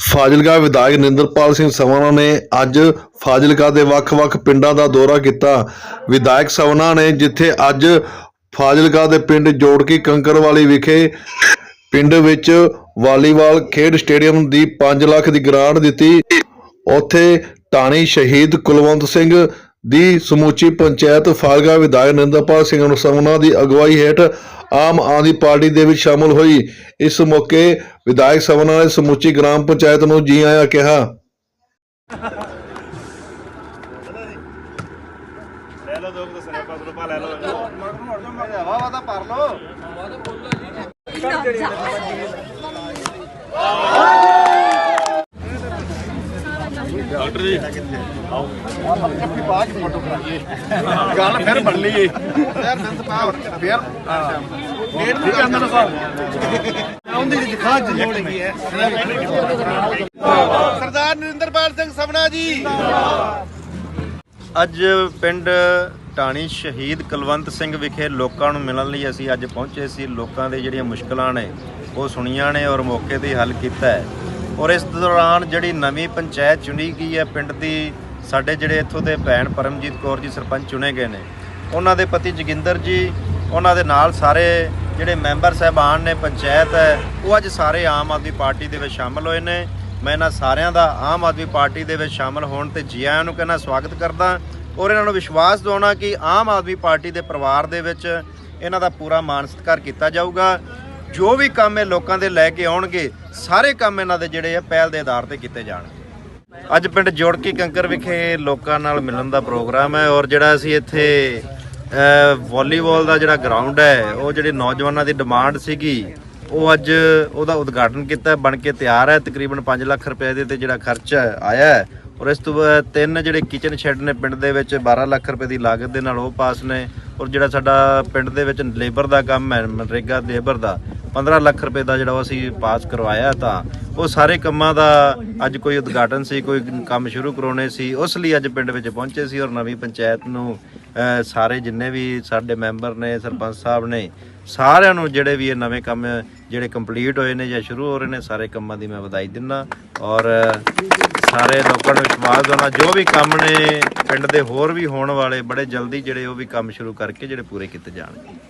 ਫਾਜ਼ਿਲਕਾ ਵਿਧਾਇਕ ਨਿੰਦਰਪਾਲ ਸਿੰਘ ਸਵਨਾ ਨੇ ਅੱਜ ਫਾਜ਼ਿਲਕਾ ਦੇ ਵੱਖ-ਵੱਖ ਪਿੰਡਾਂ ਦਾ ਦੌਰਾ ਕੀਤਾ। ਵਿਧਾਇਕ ਸਵਨਾ ਨੇ ਜਿੱਥੇ ਅੱਜ ਫਾਜ਼ਿਲਕਾ ਦੇ ਪਿੰਡ ਜੋੜਕੀ ਕੰਕਰਵਾਲੀ ਵਿਖੇ ਪਿੰਡ ਵਿੱਚ ਵਾਲੀਬਾਲ ਖੇਡ ਸਟੇਡੀਅਮ ਦੀ 5 ਲੱਖ ਦੀ ਗ੍ਰਾਂਟ ਦਿੱਤੀ। ਉੱਥੇ ਟਾਣੀ ਸ਼ਹੀਦ ਕੁਲਵੰਤ ਸਿੰਘ ਦੀ ਸਮੁੱਚੀ ਪੰਚਾਇਤ ਫਾਜ਼ਿਲਕਾ ਵਿਧਾਇਕ ਨਿੰਦਰਪਾਲ ਸਿੰਘ ਸਵਨਾ ਦੀ ਅਗਵਾਈ ਹੇਠ ਆਮ ਆਦਮੀ ਪਾਰਟੀ ਦੇ ਵਿੱਚ ਸ਼ਾਮਲ ਹੋਈ। ਇਸ ਮੌਕੇ ਵਿਧਾਇਕ ਸਵਨਾ ਨੇ ਸਮੁੱਚੀ ਗ੍ਰਾਮ ਪੰਚਾਇਤ ਨੂੰ ਜੀ ਆਇਆਂ ਕਿਹਾ। ਲੈ ਲਓ ਦੋ ਕੁ ਦਸਰੇ ਪਾਸ ਰੁਪਾ ਲੈ ਲਓ। ਡਾਕਟਰ ਜੀ। ਗੱਲ ਫਿਰ ਬਣ ਲਈ ਯਾਰ ਨੰਦ ਪਾ ਫਿਰ ਡੇਢ ਨੂੰ ਕਰਨਾ ਨਾ ਆਉਂਦੀ ਜੀ ਦਿਖਾ ਜੋੜੇਗੀ ਹੈ। ਸਰਦਾਰ ਨਰਿੰਦਰਪਾਲ ਸਿੰਘ ਸਭਨਾ ਜੀ। ਅੱਜ ਪਿੰਡ ਟਾਣੀ ਸ਼ਹੀਦ ਕੁਲਵੰਤ ਸਿੰਘ ਵਿਖੇ ਲੋਕਾਂ ਨੂੰ ਮਿਲਣ ਲਈ ਅਸੀਂ ਅੱਜ ਪਹੁੰਚੇ ਸੀ। ਲੋਕਾਂ ਦੇ ਜਿਹੜੀਆਂ ਮੁਸ਼ਕਲਾਂ ਨੇ ਉਹ ਸੁਣੀਆਂ ਨੇ ਔਰ ਮੌਕੇ ਤੇ ਹੱਲ ਕੀਤਾ ਹੈ। ਔਰ ਇਸ ਦੌਰਾਨ ਜਿਹੜੀ ਨਵੀਂ ਪੰਚਾਇਤ ਚੁਣੀ ਗਈ ਹੈ, ਪਿੰਡ ਦੀ ਸਾਡੇ ਜਿਹੜੇ ਇੱਥੋਂ ਦੇ ਭੈਣ ਪਰਮਜੀਤ ਕੌਰ ਜੀ ਸਰਪੰਚ ਚੁਣੇ ਗਏ ਨੇ। ਉਹਨਾਂ ਦੇ ਪਤੀ ਜੋਗਿੰਦਰ ਜੀ, ਉਹਨਾਂ ਦੇ ਨਾਲ ਸਾਰੇ ਜਿਹੜੇ ਮੈਂਬਰ ਸਹਿਬਾਨ ਨੇ ਪੰਚਾਇਤ ਹੈ, ਉਹ ਅੱਜ ਸਾਰੇ ਆਮ ਆਦਮੀ ਪਾਰਟੀ ਦੇ ਵਿੱਚ ਸ਼ਾਮਲ ਹੋਏ ਨੇ। ਮੈਂ ਇਹਨਾਂ ਸਾਰਿਆਂ ਦਾ ਆਮ ਆਦਮੀ ਪਾਰਟੀ ਦੇ ਵਿੱਚ ਸ਼ਾਮਲ ਹੋਣ ਤੇ ਜੀ ਆਇਆਂ ਨੂੰ ਕਹਿੰਦਾ ਸਵਾਗਤ ਕਰਦਾ ਔਰ ਇਹਨਾਂ ਨੂੰ ਵਿਸ਼ਵਾਸ ਦਿਵਾਉਣਾ ਕਿ ਆਮ ਆਦਮੀ ਪਾਰਟੀ ਦੇ ਪਰਿਵਾਰ ਦੇ ਵਿੱਚ ਇਹਨਾਂ ਦਾ ਪੂਰਾ ਮਾਣ ਸਤਿਕਾਰ ਕੀਤਾ ਜਾਊਗਾ। ਜੋ ਵੀ ਕੰਮ ਇਹ ਲੋਕਾਂ ਦੇ ਲੈ ਕੇ ਆਉਣਗੇ ਸਾਰੇ ਕੰਮ ਇਹਨਾਂ ਦੇ ਜਿਹੜੇ ਆ ਪਹਿਲ ਦੇ ਆਧਾਰ ਤੇ ਕੀਤੇ ਜਾਣਗੇ ਅੱਜ ਪਿੰਡ ਜੋੜਕੀ ਕੰਕਰ ਵਿਖੇ ਲੋਕਾਂ ਨਾਲ ਮਿਲਣ ਦਾ ਪ੍ਰੋਗਰਾਮ ਹੈ ਔਰ ਜਿਹੜਾ ਅਸੀਂ ਇੱਥੇ ਅ, ਵਾਲੀਬਾਲ ਦਾ ਜਿਹੜਾ ਗਰਾਊਂਡ ਹੈ ਉਹ ਜਿਹੜੇ ਨੌਜਵਾਨਾਂ ਦੀ ਡਿਮਾਂਡ ਸੀਗੀ ਉਹ ਅੱਜ ਉਹਦਾ ਉਦਘਾਟਨ ਕੀਤਾ ਬਣ ਕੇ ਤਿਆਰ ਹੈ। ਤਕਰੀਬਨ 5 ਲੱਖ ਰੁਪਏ ਦੇ ਤੇ ਜਿਹੜਾ ਖਰਚਾ ਆਇਆ ਹੈ। ਔਰ ਇਸ ਤੋਂ ਬਾਅਦ ਤਿੰਨ ਜਿਹੜੇ ਕਿਚਨ ਸ਼ੈੱਡ ਨੇ ਪਿੰਡ ਦੇ ਵਿੱਚ 12 ਲੱਖ ਰੁਪਏ ਦੀ ਲਾਗਤ ਦੇ ਨਾਲ ਉਹ ਪਾਸ ਨੇ। ਔਰ ਜਿਹੜਾ ਸਾਡਾ ਪਿੰਡ ਦੇ ਵਿੱਚ ਲੇਬਰ ਦਾ ਕੰਮ ਹੈ ਮਨਰੇਗਾ ਲੇਬਰ ਦਾ 15 ਲੱਖ ਰੁਪਏ ਦਾ ਜਿਹੜਾ ਉਹ ਅਸੀਂ ਪਾਸ ਕਰਵਾਇਆ ਤਾਂ ਉਹ ਸਾਰੇ ਕੰਮਾਂ ਦਾ ਅੱਜ ਕੋਈ ਉਦਘਾਟਨ ਸੀ, ਕੋਈ ਕੰਮ ਸ਼ੁਰੂ ਕਰਾਉਣੇ ਸੀ, ਉਸ ਲਈ ਅੱਜ ਪਿੰਡ ਵਿੱਚ ਪਹੁੰਚੇ ਸੀ ਔਰ ਨਵੀਂ ਪੰਚਾਇਤ ਨੂੰ ਸਾਰੇ ਜਿੰਨੇ ਵੀ ਸਾਡੇ ਮੈਂਬਰ ਨੇ, ਸਰਪੰਚ ਸਾਹਿਬ ਨੇ, ਸਾਰਿਆਂ ਨੂੰ ਜਿਹੜੇ ਵੀ ਇਹ ਨਵੇਂ ਕੰਮ ਜਿਹੜੇ ਕੰਪਲੀਟ ਹੋਏ ਨੇ ਜਾਂ ਸ਼ੁਰੂ ਹੋ ਰਹੇ ਨੇ, ਸਾਰੇ ਕੰਮਾਂ ਦੀ ਮੈਂ ਵਧਾਈ ਦਿੰਦਾ ਔਰ ਸਾਰੇ ਲੋਕਾਂ ਨੂੰ ਵਿਸ਼ਵਾਸ ਦਿਵਾਉਣਾ ਜੋ ਵੀ ਕੰਮ ਨੇ ਪਿੰਡ ਦੇ ਹੋਰ ਵੀ ਹੋਣ ਵਾਲੇ, ਬੜੇ ਜਲਦੀ ਜਿਹੜੇ ਉਹ ਵੀ ਕੰਮ ਸ਼ੁਰੂ ਕਰਕੇ ਜਿਹੜੇ ਪੂਰੇ ਕੀਤੇ ਜਾਣਗੇ।